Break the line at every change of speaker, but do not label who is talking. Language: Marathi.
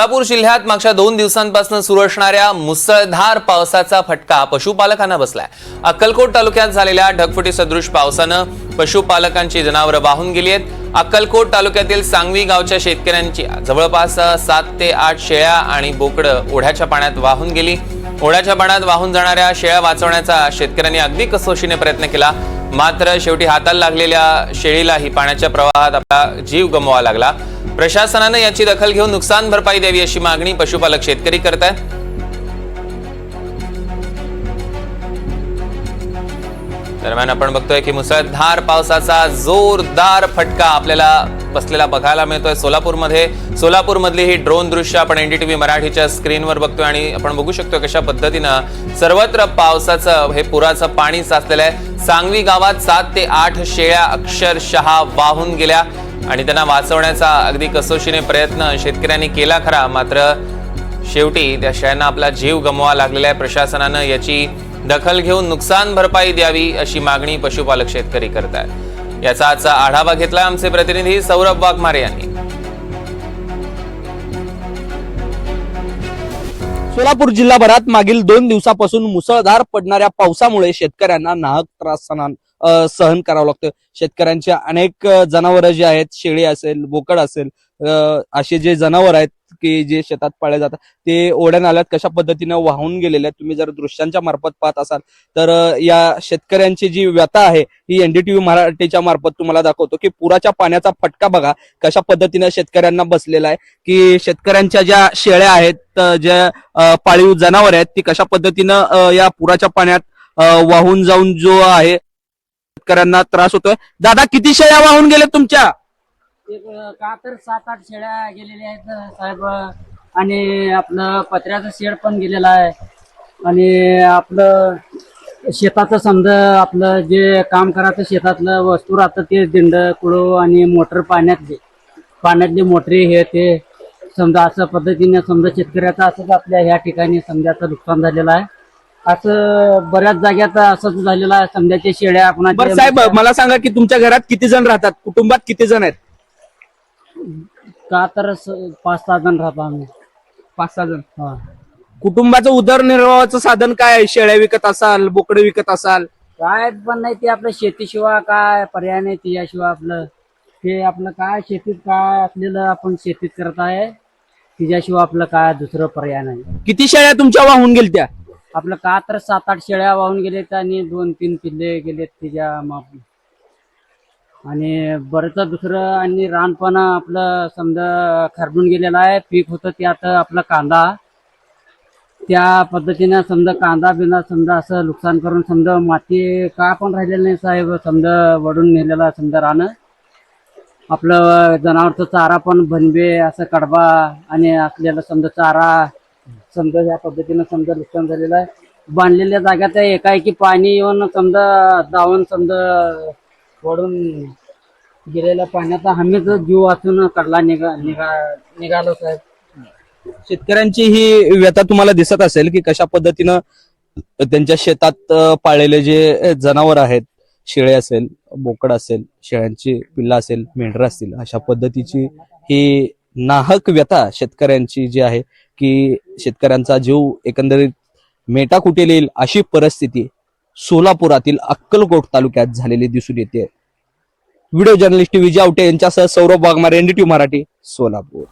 सोलापूर जिल्ह्यात मागच्या दोन दिवसांपासून सुरू असणाऱ्या मुसळधार पावसाचा फटका पशुपालकांना बसलाय. अक्कलकोट तालुक्यात झालेल्या ढगफुटी सदृश पावसानं पशुपालकांची जनावरं वाहून गेली आहेत. अक्कलकोट तालुक्यातील सांगवी गावच्या शेतकऱ्यांची जवळपास सात ते आठ शेळ्या आणि बोकडं ओढ्याच्या पाण्यात वाहून गेली. ओढ्याच्या पाण्यात वाहून जाणाऱ्या शेळ्या वाचवण्याचा शेतकऱ्यांनी अगदी कसोशीने प्रयत्न केला. मात्र शेवटी हाताला लागलेल्या शेळीलाही पाण्याच्या प्रवाहात आपला जीव गमवावा लागला. प्रशासनानं याची दखल घेऊन नुकसान भरपाई द्यावी अशी मागणी पशुपालक शेतकरी करत आहेत दरम्यान आपण बघतोय की मुसळधार पावसाचा जोरदार फटका आपल्याला बसलेला बघायला मिळतोय. सोलापूरमध्ये सोलापूरमधली ही ड्रोन दृश्य आपण एनडीटीव्ही मराठीच्या स्क्रीनवर बघतोय आणि आपण बघू शकतो कशा पद्धतीनं सर्वत्र पावसाचं हे पुराचं पाणी साचलेलं आहे. सांगवी गावात सात ते आठ शेळ्या अक्षरशः वाहून गेल्या. आणि त्यांना वाचवण्याचा अगदी कसोशीने प्रयत्न शेतकऱ्यांनी केला खरा. मात्र शेवटी त्या शेळ्यांना आपला जीव गमवा लागलेला आहे प्रशासनानं. याची दखल घेऊन नुकसान भरपाई द्यावी अशी मागणी पशुपालक शेतकरी करत आहेत याचा आजचा आढावा घेतला आमचे प्रतिनिधी सौरभ वाघमारे यांनी.
सोलापूर जिल्हाभरात मागील दोन दिवसापासून मुसळधार पडणाऱ्या पावसामुळे शेतकऱ्यांना नाहक त्रास सहन करावं लागतं. शेतकऱ्यांच्या अनेक जनावरं जे आहेत शेळी असेल बोकड असेल असे जे जनावर आहेत की जे शेतात पाळले जातात ते ओढ्या नाल्यात कशा पद्धतीनं वाहून गेलेले आहेत तुम्ही जर दृश्यांच्या मार्फत पाहत असाल तर या शेतकऱ्यांची जी व्यथा आहे ही एनडीटीव्ही मराठीच्या मार्फत तुम्हाला दाखवतो की पुराच्या पाण्याचा फटका बघा कशा पद्धतीनं शेतकऱ्यांना बसलेला आहे की शेतकऱ्यांच्या ज्या शेळ्या आहेत ज्या पाळीव जनावर आहेत ती कशा पद्धतीनं या पुराच्या पाण्यात वाहून जाऊन जो आहे शेतकऱ्यांना त्रास होतोय. दादा किती शेळ्या वाहून गेल्या तुमच्या?
का तर सात आठ शेळ्या गेलेल्या आहेत साहेब. आणि आपलं पत्र्याचं शेड पण गेलेलं आहे. आणि आपलं शेताचं समजा आपलं जे काम करायचं शेतातलं वस्तू राहतं ते दिंड कुळू आणि मोटर पाण्यातले. पाण्यातली मोटरी हे ते समजा असं पद्धतीने समजा शेतकऱ्याचं असंच आपल्या ह्या ठिकाणी समजाचं नुकसान झालेलं आहे. असं बऱ्याच जाग्यात असंच झालेलं आहे. समजाच्या शेळ्या
बरं
आपण
साहेब मला सांगा की तुमच्या घरात किती जण राहतात? कुटुंबात किती जण आहेत?
का तर स- पाच सहा जण राहतो आम्ही.
पाच सहा जण?
हा.
कुटुंबाचं उदरनिर्वाहाचं साधन काय आहे? शेळ्या विकत असाल बोकडे विकत असाल?
काय पण नाही ते आपलं शेतीशिवाय काय? पर्याय नाही तिच्याशिवाय आपलं. ते आपलं काय? शेतीत काय असलेलं आपण शेतीत करत आहे. तिच्याशिवाय आपलं काय? दुसरं पर्याय नाही.
किती शेळ्या तुमच्या वाहून गेलत्या?
आपलं का तर सात आठ शेळ्या वाहून गेलेत आणि दोन तीन पिल्ले गेलेत तिच्या माप आणि बरंच दुसरं आणि रानपण आपलं समजा खरडून गेलेलं आहे पीक होतं त्यात आपला कांदा. त्या पद्धतीनं समजा कांदा बिंदा समजा असं नुकसान करून समजा माती का पण राहिलेलं नाही साहेब समजा वडून नेलेला समजा रानं. आपलं जनावरचं चारा पण बनबे असं कडबा आणि असलेलं समजा चारा समजा या पद्धतीनं समजा नुकसान झालेलं आहे. बांधलेल्या जाग्यात एकाएकी पाणी येऊन समजा धावून समजा वडून गेलेल्या पाण्याचा हमीच जीव वाचून कडला निघा निघा निघालो साहेब.
शेतकऱ्यांची ही व्यथा तुम्हाला दिसत असेल की कशा पद्धतीनं त्यांच्या शेतात पाळलेले जे जनावर आहेत शेळे असेल बोकड असेल शेळ्यांची पिल्ला असेल मेंढरा असतील अशा पद्धतीची ही नाहक व्यथा शेतकऱ्यांची जी आहे की शेतकऱ्यांचा जीव एकंदरीत मेटा कुठे येईल अशी परिस्थिती सोलापुरातील अक्कलकोट तालुक्यात झालेली दिसून येते. व्हिडिओ जर्नलिस्ट विजय आवटे यांच्यासह सौरभ वाघमारे एनडीटी मराठी सोलापूर.